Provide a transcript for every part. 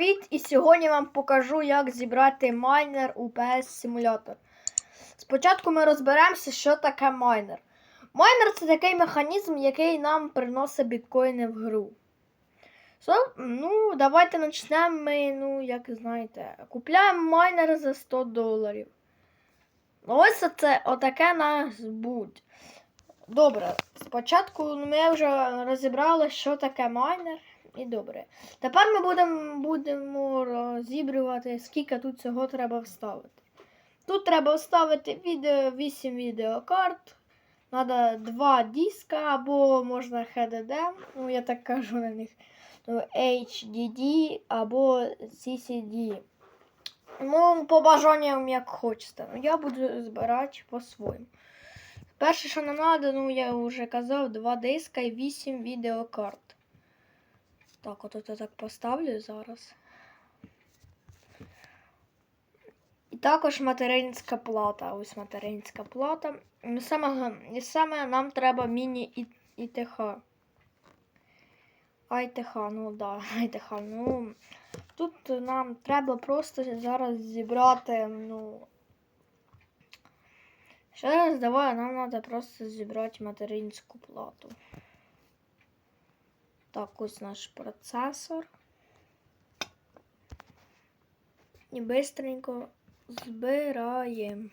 Привіт! І сьогодні вам покажу, як зібрати майнер у PS Simulator. Спочатку ми розберемося, що таке майнер. Майнер це такий механізм, який нам приносить біткоїни в гру. So, ну, давайте почнемо ми, ну, як знаєте, купляємо майнер за 100 доларів. Ось це отаке нас будь. Добре, спочатку ми вже розібрали, що таке майнер. І добре. Тепер ми будемо будемо розібрювати, скільки тут цього треба вставити. Тут треба вставити відео, 8 відеокарт. Треба 2 диска або можна HDD, ну я так кажу на них. Ну, HDD або CCD. Ну, по бажанням як хочете. Ну, я буду збирати по-своєму. Перше, що нам треба, ну я вже казав, 2 диска і 8 відеокарт. Так, от я так поставлю зараз. І також материнська плата. Ось материнська плата. І саме, і саме нам треба міні-ІТХ. АйТХ, ну да, АйТХ. Ну, тут нам треба просто зараз зібрати, ну. Ще раз давай, нам треба просто зібрати материнську плату. Так, ось наш процесор. І бистренько збираємо.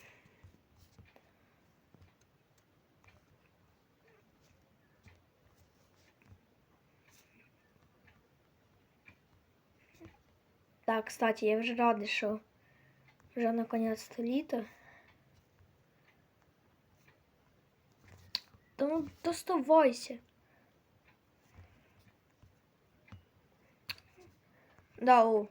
Так, кстати, я вже радий, що вже наконец-то літо. Тому доставайся. Да, о.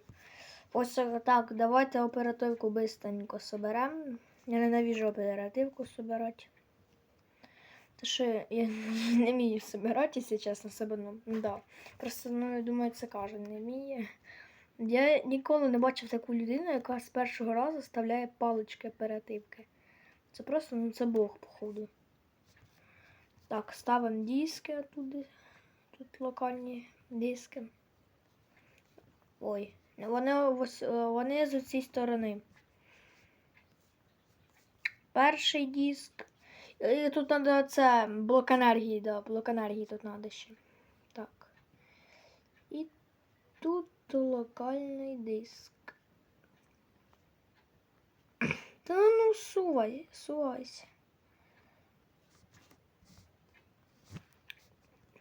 Ось так, давайте оперативку быстренько соберемо. Я ненавижу оперативку собирати. Та що я не вмію собирати, якщо чесно, себе, ну, да. Просто, ну, я думаю, це кожен не вміє. Я ніколи не бачив таку людину, яка з першого разу вставляє палички оперативки. Це просто, ну, це Бог, походу. Так, ставимо диски туди. Тут локальні диски. Ой, вони вони з цієї сторони. Перший диск. І тут треба це блок енергії, да, блок енергії тут треба ще. Так. І тут локальний диск. Та ну сувай, сувайся.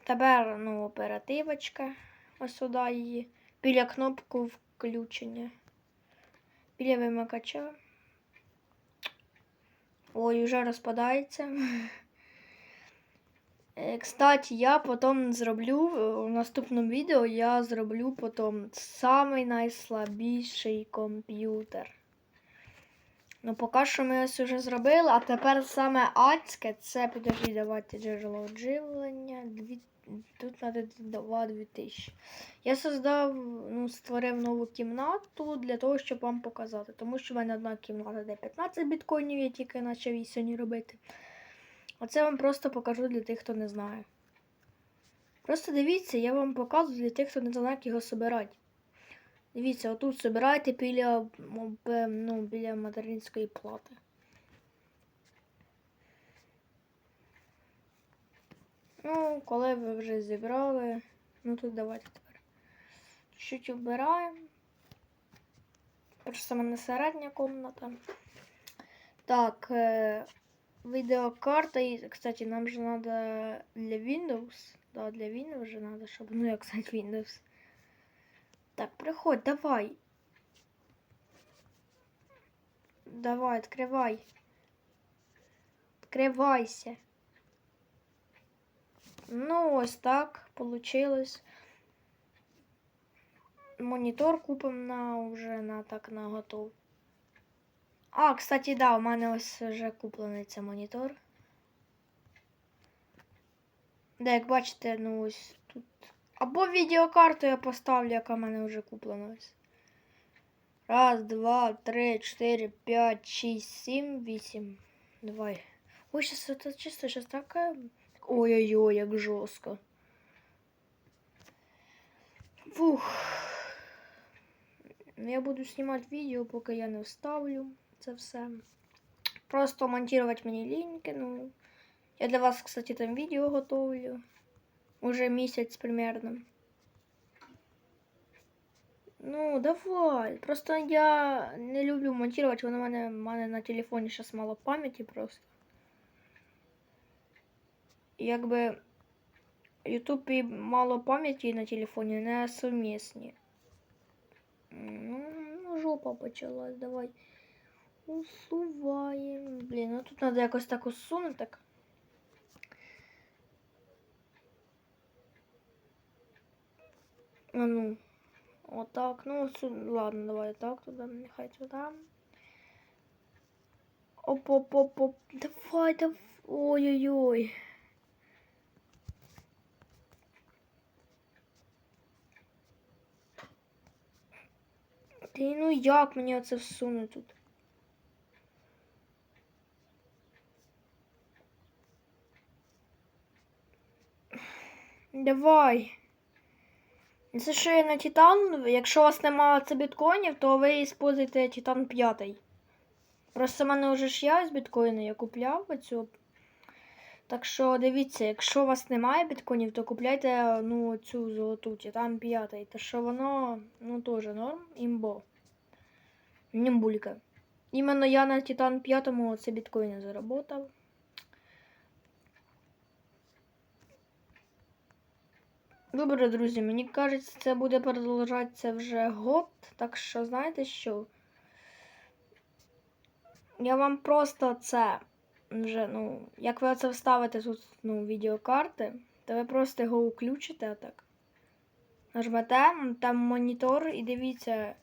Тепер, ну, оперативочка. Ось сюди її біля кнопку включення. Біля вимикача. Ой, вже розпадається. Кстати, я потім зроблю в наступному відео я зроблю потім самий найслабіший комп'ютер. Ну, поки що ми ось вже зробили, а тепер саме адське це підожди, давайте джерело живлення. Дві Тут треба 2 2000. Я создав, ну, створив нову кімнату для того, щоб вам показати. Тому що в мене одна кімната, де 15 біткоїнів, я тільки почав її сьогодні робити. Оце вам просто покажу для тих, хто не знає. Просто дивіться, я вам показую для тих, хто не знає, як його збирати. Дивіться, отут збирайте біля, ну, біля материнської плати. Ну, коли ви вже зібрали, ну тут давайте тепер. Чуть вбираємо. Просто в мене середня комната. Так, е, відеокарта, і, кстати, нам же надо для Windows. Да, для Windows вже надо, щоб, ну як сказати, Windows. Так, приходь, давай. Давай, відкривай. Відкривайся. Ну, ось так получилось. Монітор купимо на вже на так на готов. А, кстати, да, у мене ось вже куплений цей монітор. Да, як бачите, ну ось тут. Або відеокарту я поставлю, яка в мене вже куплена. Раз, два, три, чотири, п'ять, шість, сім, вісім. Давай. Ой, сейчас это чисто сейчас такая Ой-ой-ой, як жорстко. Фух. Ну, Я буду знімати відео, поки я не вставлю це все. Просто монтувати мені ліньки. Ну, я для вас, кстати, там відео готовлю. Уже місяць примерно. Ну, давай. Просто я не люблю монтувати, воно в мене, в мене на телефоні зараз мало пам'яті просто. І Якби YouTube і мало пам'яті на телефоні не сумісні. Ну, ну, жопа почалась, давай. Усуваємо. Блін, ну тут треба якось так усунути. Так. А ну. Отак. Ну, сю- ладно, давай так туди, нехай туди. Оп-оп-оп-оп. Давай, давай. Ой-ой-ой. Ти ну як мені оце всунути тут? Давай. Це є на Титан. Якщо у вас немає це біткоїнів, то ви используєте Титан 5. Просто в мене вже ж я з біткоїна я купляв оцю. Так що дивіться, якщо у вас немає біткоїнів, то купляйте ну, цю золоту Титан 5. То що воно ну, теж норм, імбо. Німбулька. Іменно я на Титан 5 це біткоїни заработав. Добре, друзі, мені кажеться, це буде продовжатися вже год. Так що, знаєте що? Я вам просто це вже, ну, як ви це вставите тут ну, відеокарти, то ви просто його включите так. Нажмете, там монітор і дивіться.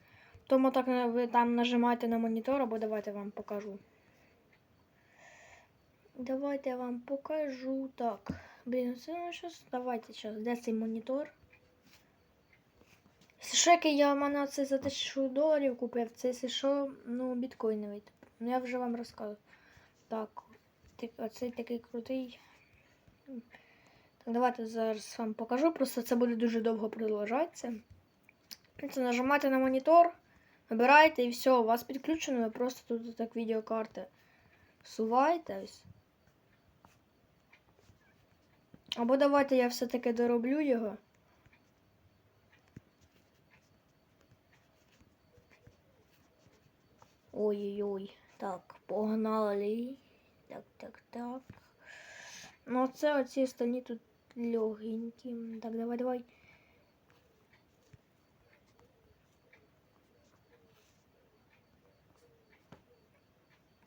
Тому так ви там нажимаєте на монітор, або давайте вам покажу. Давайте я вам покажу. Так. Блін, це щось. Давайте зараз. Де цей монітор? Шеки я мене це за 1000 доларів купив. Це якщо що, ну, біткоїновий. Ну я вже вам розказував. Так, оцей такий крутий. Так, давайте зараз вам покажу. Просто це буде дуже довго продовжатися. Це нажимаєте на монітор, вибираєте і все, у вас підключено, ви просто тут так відеокарти всуваєте ось. Або давайте я все-таки дороблю його. Ой-ой-ой. Так, погнали. Так, так, так. Ну, це оці остальні тут легенькі. Так, давай, давай.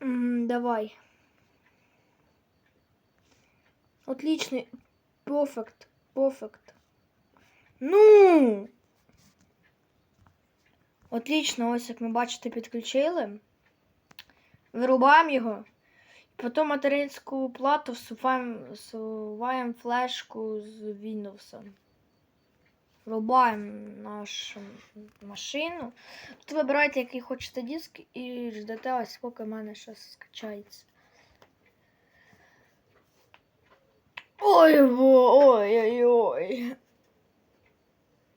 М, Давай. Отличный. Перфект. Перфект. Ну. Отлично, ось як ми бачите, підключили. Вирубаємо його. Потім материнську плату всуваємо, всуваємо флешку з Windows. Врубаємо нашу машину. Тут вибирайте, який хочете диск, і ждете, ось поки в мене щось скачається. Ой, ой-ой-ой.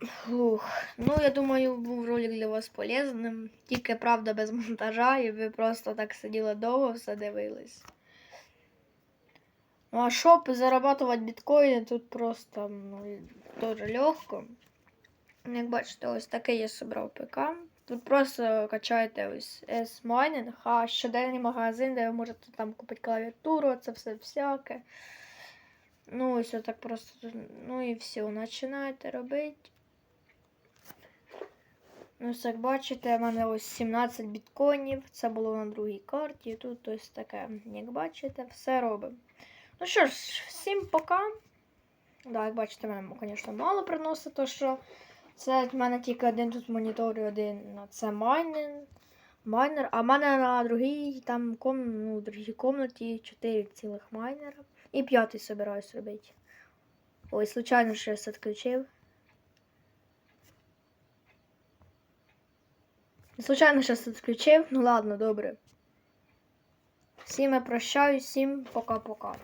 Фух. Ну, я думаю, був ролик для вас полезним. Тільки правда без монтажа, і ви просто так сиділи довго, все дивились. Ну, а щоб зарабатувати біткоїни, тут просто ну, дуже легко. Як бачите, ось таке я собрав ПК. Тут просто качаєте ось S-Mining, а щоденний магазин, де ви можете там купити клавіатуру, це все всяке. Ну, ось так просто. Ну і все, починаєте робити. Ну, як бачите, в мене ось 17 біткоїнів. Це було на другій карті. Тут ось таке, як бачите, все робимо. Ну що ж, всім пока. Да, як бачите, мене, звісно, мало приносить, то що це в мене тільки один тут монітор і один на це майнер. майнер. А в мене на другій там ком, ну, другій комнаті 4 цілих майнера. І п'ятий собираюсь робити. Ой, случайно щось відключив. Случайно щось відключив. Ну ладно, добре. Всім я прощаюсь, всім пока-пока.